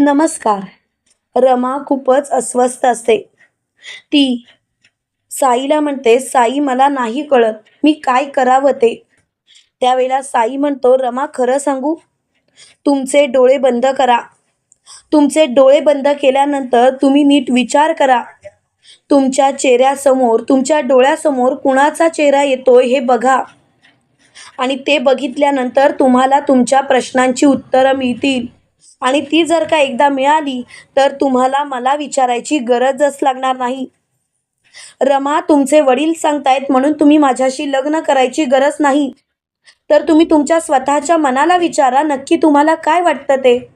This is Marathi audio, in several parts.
नमस्कार. रमा खूपच अस्वस्थ असते. ती साईला म्हणते साई मला नाही कळत. मी काय करावं ते? त्यावेळेला साई म्हणतो रमा खरं सांगू? तुमचे डोळे बंद करा. तुमचे डोळे बंद केल्यानंतर तुम्ही नीट विचार करा. तुमच्या चेहऱ्यासमोर तुमच्या डोळ्यासमोर कुणाचा चेहरा येतोय हे बघा. आणि ते बघितल्यानंतर तुम्हाला तुमच्या प्रश्नांची उत्तरं मिळतील. आणि ती जर का एकदा मिळाली तर तुम्हाला मला विचारायची गरजच लागणार नाही. रमा तुमचे वडील सांगतायत म्हणून तुम्ही माझ्याशी लग्न करायची गरज नाही. तर तुम्ही तुमच्या स्वतःच्या मनाला विचारा नक्की तुम्हाला काय वाटतं ते?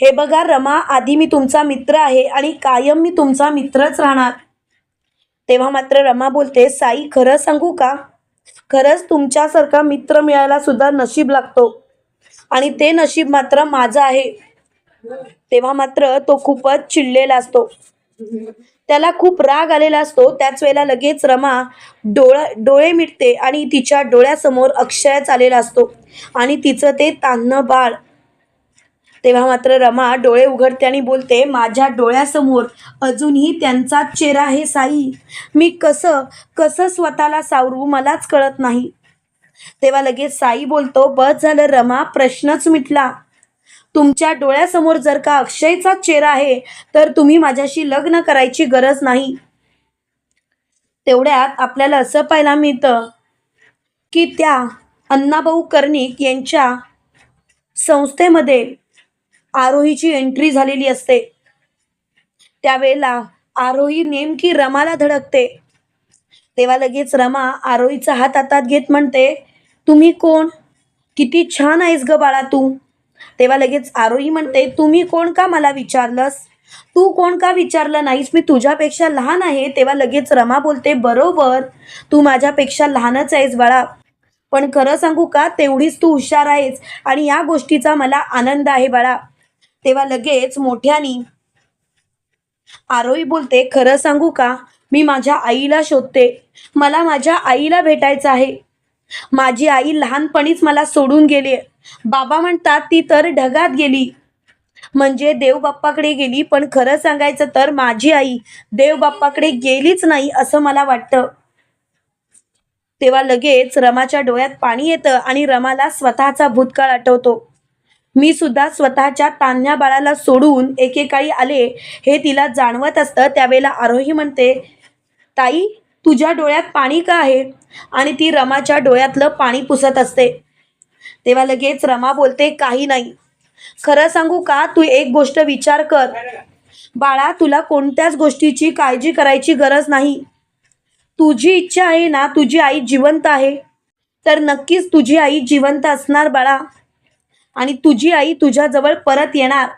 हे बघा रमा आधी मी तुमचा मित्र आहे आणि कायम मी तुमचा मित्रच राहणार. तेव्हा मात्र रमा बोलते साई खरं सांगू का? खरंच तुमच्यासारखा मित्र मिळायला सुद्धा नशीब लागतो. आणि ते नशीब मात्र माझं आहे. तेव्हा मात्र तो खूपच चिडलेला असतो. त्याला खूप राग आलेला असतो. त्याच वेळेला लगेच रमा डोळा डोळे मिटते आणि तिच्या डोळ्यासमोर अक्षय आलेला असतो. आणि तिचं ते तान्ह बाळ. तेव्हा मात्र रमा डोळे उघडते आणि बोलते माझ्या डोळ्यासमोर अजूनही त्यांचाच चेहरा आहे साई. मी कसं कसं स्वतःला सावरू मलाच कळत नाही. तेव्हा लगेच साई बोलतो बस झालं रमा प्रश्नच मिटला. तुमच्या डोळ्यासमोर जर का अक्षयचा चेहरा आहे तर तुम्ही माझ्याशी लग्न करायची गरज नाही. तेवढ्यात आपल्याला असं पाहायला मिळतं की त्या अण्णाभाऊ कर्णिक यांच्या संस्थेमध्ये आरोहीची एंट्री झालेली असते. त्यावेळेला आरोही नेमकी रमाला धडकते. तेव्हा लगेच रमा आरोहीचा हात हातात घेत म्हणते तुम्ही कोण? किती छान आहेस ग बाळा तू. तेव्हा लगेच आरोही म्हणते तुम्ही कोण का मला विचारलंस? तू कोण का विचारलं नाहीस? मी तुझ्यापेक्षा लहान आहे. तेव्हा लगेच रमा बोलते बरोबर तू माझ्यापेक्षा लहानच आहेस बाळा. पण खरं सांगू का तेवढीच तू हुशार आहेस आणि या गोष्टीचा मला आनंद आहे बाळा. तेव्हा लगेच मोठ्यानी आरोही बोलते खरं सांगू का मी माझ्या आईला शोधते. मला माझ्या आईला भेटायचं आहे. माझी आई लहानपणीच मला सोडून गेली बाबा म्हणतात ती तर ढगात गेली. म्हणजे देवबाप्पाकडे गेली पण खरं सांगायचं तर माझी आई देवबाप्पाकडे गेलीच नाही असं मला वाटतं. तेव्हा लगेच रमाच्या डोळ्यात पाणी येतं आणि रमाला स्वतःचा भूतकाळ आठवतो. मी सुद्धा स्वतःच्या तान्ह्या बाळाला सोडून एकेकाळी आले हे तिला जाणवत असतं. त्यावेळेला आरोही म्हणते ताई तुझ्या डोळ्यात पाणी का आहे? आणि ती रमाच्या डोळ्यातलं पाणी पुसत असते. तेव्हा लगेच रमा बोलते काही नाही. खरं सांगू का? तू एक गोष्ट विचार कर. बाळा तुला कोणत्याच गोष्टीची काळजी करायची गरज नाही. तुझी इच्छा आहे ना तुझी आई जिवंत आहे. तर नक्कीच तुझी आई जिवंत असणार बाळा. आणि तुझी आई तुझ्याजवळ परत येणार.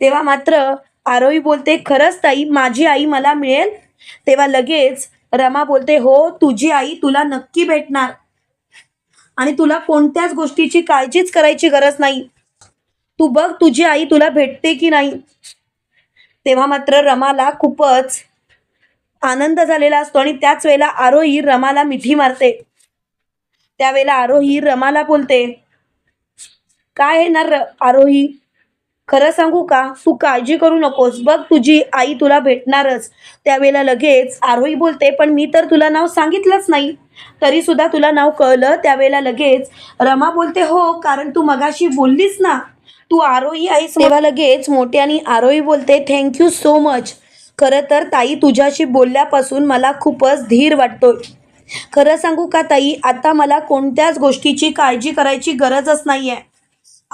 तेव्हा मात्र आरोही बोलते खरंच ताई माझी आई मला मिळेल? तेव्हा लगेच रमा बोलते हो तुझी आई तुला नक्की भेटणार. आणि तुला कोणत्याच गोष्टीची काळजीच करायची गरज नाही. तू बघ तुझी आई तुला भेटते की नाही. तेव्हा मात्र रमाला खूपच आनंद झालेला असतो आणि त्याच वेळेला आरोही रमाला मिठी मारते. त्यावेळेला आरोही रमाला बोलते काय येणार आरोही? खरं सांगू का? तू काळजी करू नकोस. बघ तुझी आई तुला भेटणारच. त्यावेळेला लगेच आरोही बोलते पण मी तर तुला नाव सांगितलंच नाही. तरी सुद्धा तुला नाव कळलं त्यावेळेला लगेच रमा बोलते हो कारण तू मगाशी बोललीस ना. तू आरोही आहेस. तेव्हा लगेच मोठ्यानी आरोही बोलते थँक्यू सो मच खरं तर ताई तुझ्याशी बोलल्यापासून मला खूपच धीर वाटतोय. खरं सांगू का ताई आता मला कोणत्याच गोष्टीची काळजी करायची गरजच नाही आहे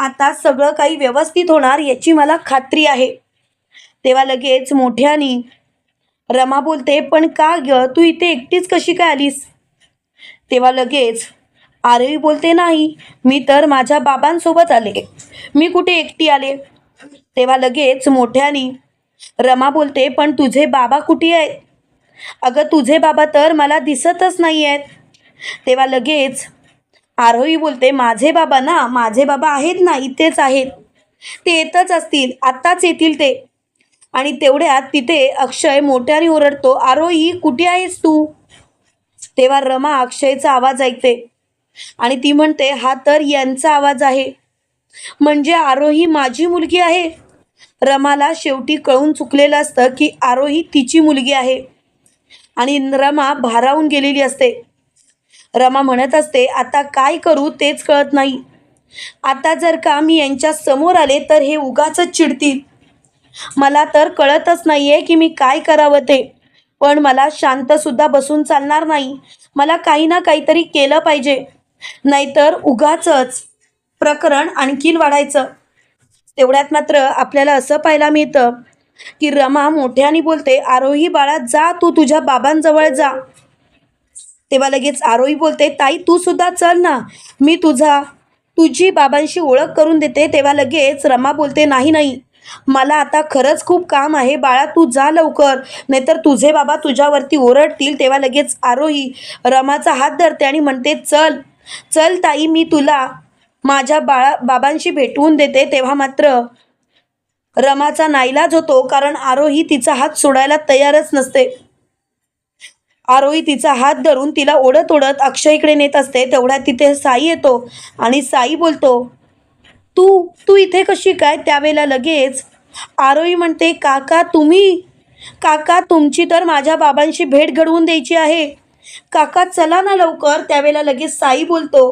आता सगळं काही व्यवस्थित होणार याची मला खात्री आहे. तेव्हा लगेच मोठ्यानी रमा बोलते पण का ग? तू इथे एकटीच कशी काय आलीस? तेव्हा लगेच आरवी बोलते नाही मी तर माझ्या बाबांसोबत आले. मी कुठे एकटी आले? तेव्हा लगेच मोठ्यानी रमा बोलते पण तुझे बाबा कुठे आहेत? अगं तुझे बाबा तर मला दिसतच नाही आहेत तेव्हा लगेच आरोही बोलते माझे बाबा ना माझे बाबा आहेत ना इथेच आहेत. ते येतच असतील आत्ताच येतील ते. आणि तेवढ्यात तिथे अक्षय मोठ्याने ओरडतो आरोही कुठे आहेस तू? तेव्हा रमा अक्षयचा आवाज ऐकते आणि ती म्हणते हा तर यांचा आवाज आहे. म्हणजे आरोही माझी मुलगी आहे? रमाला शेवटी कळून चुकलेलं असतं की आरोही तिची मुलगी आहे. आणि रमा भारावून गेलेली असते. रमा म्हणत असते आता काय करू तेच कळत नाही. आता जर का मी यांच्या समोर आले तर हे उगाच चिडतील. मला तर कळतच नाही आहे की मी काय करावं ते. पण मला शांतसुद्धा बसून चालणार नाही. मला काही ना काहीतरी केलं पाहिजे. नाहीतर उगाचच प्रकरण आणखीन वाढायचं. तेवढ्यात मात्र आपल्याला असं पाहायला मिळतं की रमा मोठ्याने बोलते आरोही बाळा जा तू तुझ्या बाबांजवळ जा. तेव्हा लगेच आरोही बोलते ताई तू सुद्धा चल ना. मी तुझा तुझी बाबांशी ओळख करून देते. तेव्हा लगेच रमा बोलते नाही नाही. मला आता खरंच खूप काम आहे. बाळा तू जा लवकर. नाहीतर तुझे बाबा तुझ्यावरती ओरडतील. तेव्हा लगेच आरोही रमाचा हात धरते आणि म्हणते चल चल ताई मी तुला माझ्या बाळा बाबांशी भेटवून देते. तेव्हा मात्र रमाचा नाईलाज होतो कारण आरोही तिचा हात सोडायला तयारच नसते. आरोही तिचा हात धरून तिला ओढत ओढत अक्षयकडे नेत असते. तेवढ्या तिथे साई येतो आणि साई बोलतो तू तू इथे कशी काय त्यावेळेला लगेच? आरोही म्हणते काका तुम्ही काका तुमची तर माझ्या बाबांशी भेट घडवून द्यायची आहे. काका चला ना लवकर. त्यावेळेला लगेच साई बोलतो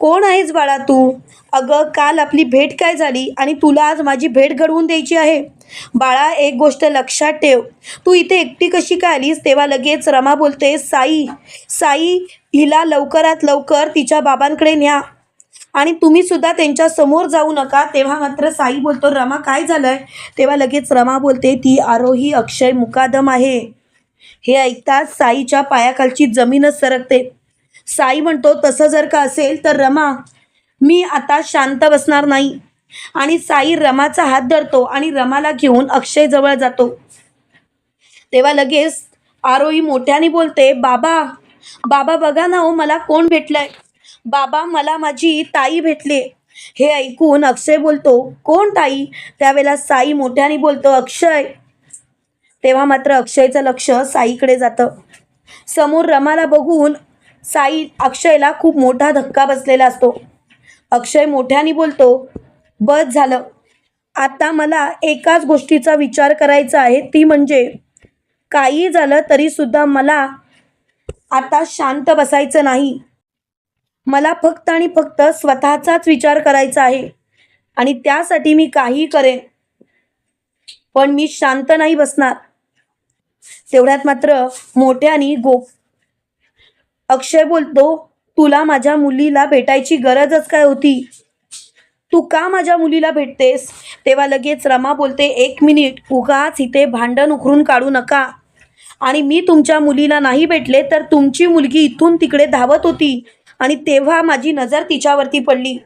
कोण आहेस बाळा तू? अगं काल आपली भेट काय झाली आणि तुला आज माझी भेट घडवून द्यायची आहे. बाळा एक गोष्ट लक्षात ठेव. तू इथे एकटी कशी काय आलीस तेव्हा लगेच रमा बोलते साई साई हिला लवकरात लवकर तिच्या बाबांकडे न्या. आणि तुम्ही सुद्धा त्यांच्यासमोर जाऊ नका. तेव्हा मात्र साई बोलतो रमा काय झालंय? तेव्हा लगेच रमा बोलते ती आरोही अक्षय मुकादम आहे. हे ऐकताच साईच्या पायाखालची जमीनच सरकते. साई म्हणतो तसं जर का असेल तर रमा मी आता शांत बसणार नाही. आणि साई रमाचा हात धरतो आणि रमाला घेऊन अक्षय जवळ जातो. तेव्हा लगेच आरोही मोठ्याने बोलते बाबा बाबा बघा ना हो मला कोण भेटलंय? बाबा मला माझी ताई भेटले. हे ऐकून अक्षय बोलतो कोण ताई? त्यावेळेला साई मोठ्याने बोलतो अक्षय. तेव्हा मात्र अक्षयचं लक्ष साईकडे जातं. समोर रमाला बघून साई अक्षयला खूप मोठा धक्का बसलेला असतो. अक्षय मोठ्याने बोलतो बस झालं. आता मला एकाच गोष्टीचा विचार करायचा आहे. ती म्हणजे काही झालं तरीसुद्धा मला आता शांत बसायचं नाही. मला फक्त आणि फक्त स्वतःचाच विचार करायचा आहे आणि त्यासाठी मी काही करेन. पण मी शांत नाही बसणार. तेवढ्यात मात्र मोठ्याने गो अक्षय बोलतो तुला माझ्या मुलीला भेटायची गरजच काय होती? तू का माझ्या मुलीला भेटतेस? तेव्हा लगेच रमा बोलते एक मिनिट उगाच इथे भांडण उखरून काढू नका. आणि मी तुमच्या मुलीला नाही भेटले तर तुमची मुलगी इथून तिकडे धावत होती आणि तेव्हा माझी नजर तिच्यावरती पडली.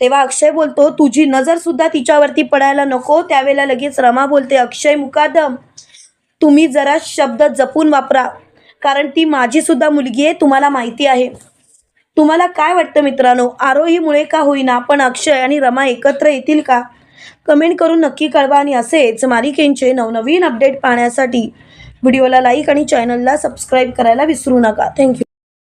तेव्हा अक्षय बोलतो तुझी नजर सुद्धा तिच्यावरती पडायला नको. त्यावेळेला लगेच रमा बोलते अक्षय मुकादम तुम्ही जरा शब्द जपून वापरा. कारण ती माझी सुद्धा मुलगी आहे तुम्हाला माहिती आहे. तुम्हाला काय वाटतं मित्रांनो? आरोहीमुळे का होईना? पण अक्षय आणि रमा एकत्र येतील का? कमेंट करून नक्की कळवा आणि असेच मालिकेंचे नवनवीन अपडेट पाहण्यासाठी व्हिडिओला लाईक आणि चॅनलला सबस्क्राईब करायला विसरू नका. थँक्यू.